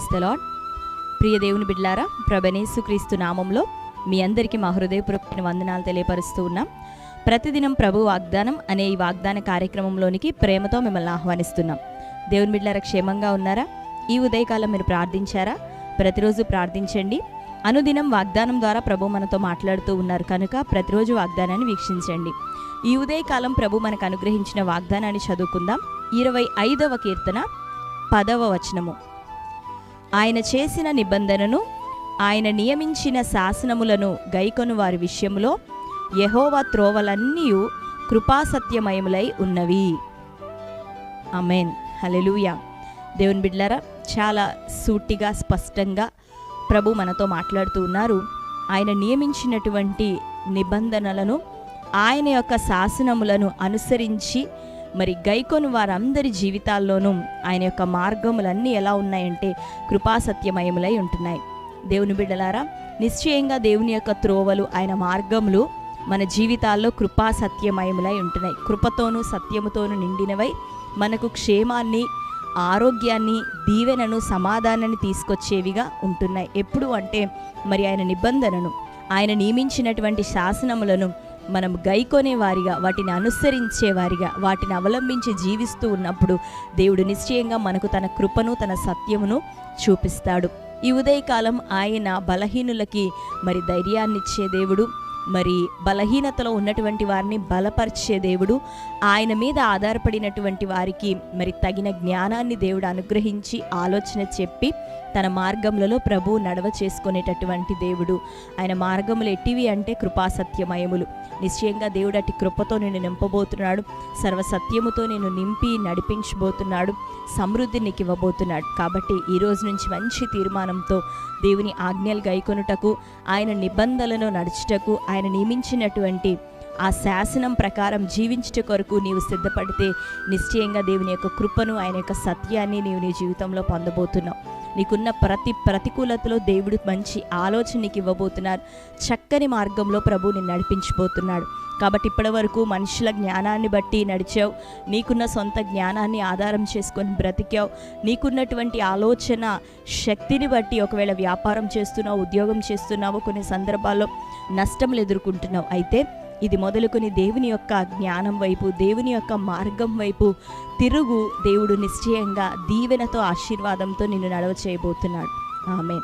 Price lord ప్రియ దేవుని బిడ్లారా ప్రభనేసు క్రీస్తు నామంలో మీ అందరికీ మా హృదయపూర్వక వందనాలు తెలియపరుస్తూ ఉన్నాం. ప్రతిదినం ప్రభు వాగ్దానం అనే ఈ వాగ్దాన కార్యక్రమంలోనికి ప్రేమతో మిమ్మల్ని ఆహ్వానిస్తున్నాం. దేవుని బిడ్లారా క్షేమంగా ఉన్నారా? ఈ ఉదయకాలం మీరు ప్రార్థించారా? ప్రతిరోజు ప్రార్థించండి. అనుదినం వాగ్దానం ద్వారా ప్రభు మనతో మాట్లాడుతూ ఉన్నారు కనుక ప్రతిరోజు వాగ్దానాన్ని వీక్షించండి. ఈ ఉదయకాలం ప్రభు మనకు అనుగ్రహించిన వాగ్దానాన్ని చదువుకుందాం. ఇరవై ఐదవ కీర్తన పదవ వచనము. ఆయన చేసిన నిబంధనను ఆయన నియమించిన శాసనములను గైకొను వారి విషయంలో యెహోవా త్రోవలన్నీ కృపాసత్యమయములై ఉన్నవి. అమెన్ హలెలుయా దేవుని బిడ్లరా చాలా సూటిగా స్పష్టంగా ప్రభు మనతో మాట్లాడుతూ ఉన్నారు. ఆయన నియమించినటువంటి నిబంధనలను ఆయన యొక్క శాసనములను అనుసరించి మరి గైకొను వారందరి జీవితాల్లోనూ ఆయన యొక్క మార్గములన్నీ ఎలా ఉన్నాయంటే కృపాసత్యమయములై ఉంటున్నాయి. దేవుని బిడ్డలారా నిశ్చయంగా దేవుని యొక్క త్రోవలు ఆయన మార్గములు మన జీవితాల్లో కృపా సత్యమయములై ఉంటున్నాయి. కృపతోనూ సత్యముతోనూ నిండినవై మనకు క్షేమాన్ని ఆరోగ్యాన్ని దీవెనను సమాధానాన్ని తీసుకొచ్చేవిగా ఉంటున్నాయి. ఎప్పుడు అంటే మరి ఆయన నిబంధనను ఆయన నియమించినటువంటి శాసనములను మనం గైకొనే వారిగా వాటిని అనుసరించే వారిగా వాటిని అవలంబించి జీవిస్తూ ఉన్నప్పుడు దేవుడు నిశ్చయంగా మనకు తన కృపను తన సత్యమును చూపిస్తాడు. ఈ ఉదయకాలం ఆయన బలహీనులకి మరి ధైర్యాన్నిచ్చే దేవుడు మరి బలహీనతలో ఉన్నటువంటి వారిని బలపరిచే దేవుడు ఆయన మీద ఆధారపడినటువంటి వారికి మరి తగిన జ్ఞానాన్ని దేవుడు అనుగ్రహించి ఆలోచన చెప్పి తన మార్గములలో ప్రభు నడవ చేసుకునేటటువంటి దేవుడు. ఆయన మార్గములు ఎట్టివి అంటే కృపాసత్యమయములు. నిశ్చయంగా దేవుడు అటు కృపతో నేను నింపబోతున్నాడు. సర్వసత్యముతో నేను నింపి నడిపించబోతున్నాడు. సమృద్ధి నీకు ఇవ్వబోతున్నాడు కాబట్టి ఈ రోజు నుంచి మంచి తీర్మానంతో దేవుని ఆజ్ఞలు గైకొనుటకు ఆయన నిబంధనలను నడుచుటకు ఆయన నియమించినటువంటి ఆ శాసనం ప్రకారం జీవించుట కొరకు నీవు సిద్ధపడితే నిశ్చయంగా దేవుని యొక్క కృపను ఆయన యొక్క సత్యాన్ని నీవు నీ జీవితంలో పొందబోతున్నావు. నీకున్న ప్రతి ప్రతికూలతలో దేవుడు మంచి ఆలోచన నీకు ఇవ్వబోతున్నారు చక్కని మార్గంలో ప్రభు నిన్ను నడిపించబోతున్నాడు. కాబట్టి ఇప్పటి వరకు మనుషుల జ్ఞానాన్ని బట్టి నడిచావు. నీకున్న సొంత జ్ఞానాన్ని ఆధారం చేసుకొని బ్రతికావు. నీకున్నటువంటి ఆలోచన శక్తిని బట్టి ఒకవేళ వ్యాపారం చేస్తున్నావు ఉద్యోగం చేస్తున్నావు కొన్ని సందర్భాల్లో నష్టములు ఎదుర్కొంటున్నావు. అయితే ఇది మొదలుకొని దేవుని యొక్క జ్ఞానం వైపు దేవుని యొక్క మార్గం వైపు తిరుగు దేవుడు నిశ్చయంగా దీవెనతో ఆశీర్వాదంతో నిన్ను నడవ చేయబోతున్నాడు. ఆమె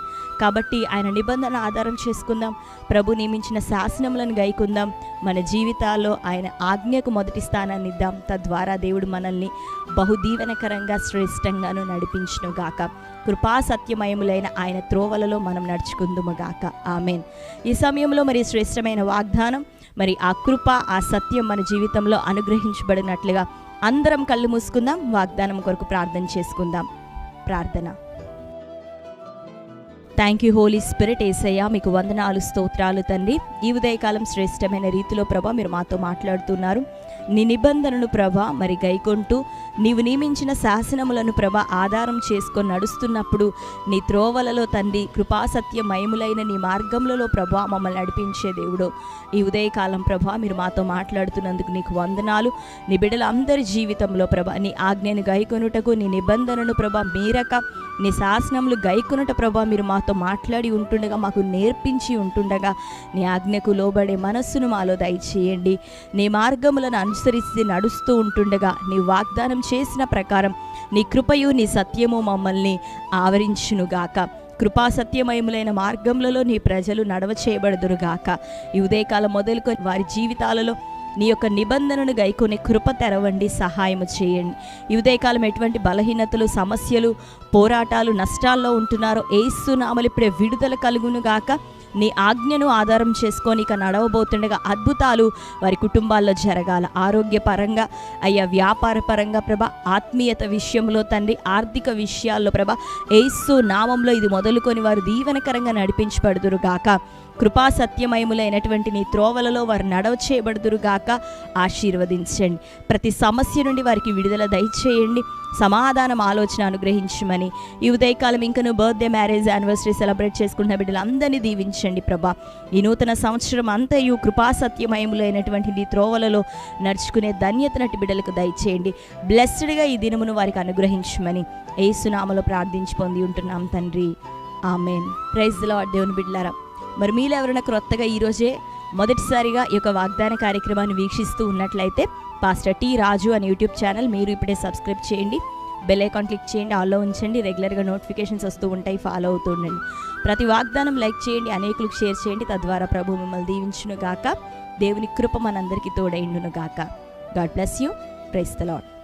కాబట్టి ఆయన నిబంధన ఆధారం చేసుకుందాం. ప్రభు నియమించిన శాసనములను గైకుందాం. మన జీవితాల్లో ఆయన ఆజ్ఞకు మొదటి స్థానాన్ని ఇద్దాం. తద్వారా దేవుడు మనల్ని బహుదీవనకరంగా శ్రేష్టంగాను నడిపించును గాక కృపా సత్యమయములైన ఆయన త్రోవలలో మనం నడుచుకుందుము గాక ఆమెన్. ఈ సమయంలో మరి శ్రేష్టమైన వాగ్దానం మరి ఆ కృప ఆ సత్యం మన జీవితంలో అనుగ్రహించబడినట్లుగా అందరం కళ్ళు మూసుకుందాం వాగ్దానం కొరకు ప్రార్థన చేసుకుందాం. ప్రార్థన. Thank you holy spirit Yesayya మీకు వందనాలు స్తోత్రాలు తండ్రి. ఈ ఉదయకాలం శ్రేష్టమైన రీతిలో ప్రభా మీరు మాతో మాట్లాడుతున్నారు. నీ నిబంధనను ప్రభ మరి గైకొంటూ నీవు నియమించిన శాసనములను ప్రభ ఆధారం చేసుకొని నడుస్తున్నప్పుడు నీ త్రోవలలో తండ్రి కృపాసత్యమయములైన నీ మార్గములలో ప్రభా మమ్మల్ని నడిపించే దేవుడు. ఈ ఉదయకాలం ప్రభా మీరు మాతో మాట్లాడుతున్నందుకు నీకు వందనాలు. నీ బిడ్డలందరి జీవితంలో ప్రభ నీ ఆజ్ఞను గైకొనుటకు నీ నిబంధనను ప్రభ మీరక నీ శాసనములు గైకొనుట ప్రభ మీరు మాతో మాట్లాడి ఉంటుండగా మాకు నేర్పించి ఉంటుండగా నీ ఆజ్ఞకు లోబడే మనస్సును మాలో దయచేయండి. నీ మార్గములను అనుసరిస్తే నడుస్తూ ఉంటుండగా నీ వాగ్దానం చేసిన ప్రకారం నీ కృపయు నీ సత్యము మమ్మల్ని ఆవరించునుగాక. కృపా సత్యమయములైన మార్గములలో నీ ప్రజలు నడవ చేయబడదురుగాక. ఈ ఉదయకాలం మొదలుకొని వారి జీవితాలలో నీ యొక్క నిబంధనను గైకొని కృప తెరవండి సహాయము చేయండి. ఈ ఉదయకాలం ఎటువంటి బలహీనతలు సమస్యలు పోరాటాలు నష్టాల్లో ఉంటున్నారో ఏసు నామలు ఇప్పుడే విడుదల కలుగును గాక నీ ఆజ్ఞను ఆధారం చేసుకొని ఇక నడవబోతుండగా అద్భుతాలు వారి కుటుంబాల్లో జరగాల. ఆరోగ్యపరంగా అయ్యా వ్యాపార పరంగా ప్రభ ఆత్మీయత విషయంలో తండ్రి ఆర్థిక విషయాల్లో ప్రభ ఏసు నామంలో ఇది మొదలుకొని వారు దీవెనకరంగా నడిపించబడుదురు గాక కృపా సత్యమయములైనటువంటి నీ త్రోవలలో వారు నడవ చేయబడుదురు గాక. ఆశీర్వదించండి. ప్రతి సమస్య నుండి వారికి విడుదల దయచేయండి. సమాధానం ఆలోచన అనుగ్రహించమని. ఈ ఉదయకాలం ఇంకను బర్త్డే మ్యారేజ్ యానివర్సరీ సెలబ్రేట్ చేసుకుంటున్న బిడ్డలందరినీ దీవించండి ప్రభా. ఈ నూతన సంవత్సరం అంతయు కృపా సత్యమయములైనటువంటి నీ త్రోవలలో నడుచుకునే ధన్యత నటి బిడ్డలకు దయచేయండి. బ్లెస్డ్గా ఈ దినమును వారికి అనుగ్రహించమని. ఏసునామలో ప్రార్థించి పొంది ఉంటున్నాం తండ్రి. ఆమెన్. ప్రైజ్ లార్డ్ దేవుని బిడ్డలారా. మరి మీలో ఎవరైనా క్రొత్తగా ఈరోజే మొదటిసారిగా ఈ యొక్క వాగ్దాన కార్యక్రమాన్ని వీక్షిస్తూ ఉన్నట్లయితే పాస్టర్ టీ రాజు అని యూట్యూబ్ ఛానల్ మీరు ఇప్పుడే సబ్స్క్రైబ్ చేయండి. బెల్ ఐకాన్ క్లిక్ చేయండి. ఆల్లో ఉంచండి. రెగ్యులర్గా నోటిఫికేషన్స్ వస్తూ ఉంటాయి. ఫాలో అవుతూ ఉండండి. ప్రతి వాగ్దానం లైక్ చేయండి. అనేకులకు షేర్ చేయండి. తద్వారా ప్రభు మిమ్మల్ని దీవించును గాక దేవుని కృప మనందరికీ తోడైండును గాక God bless you. Praise the lord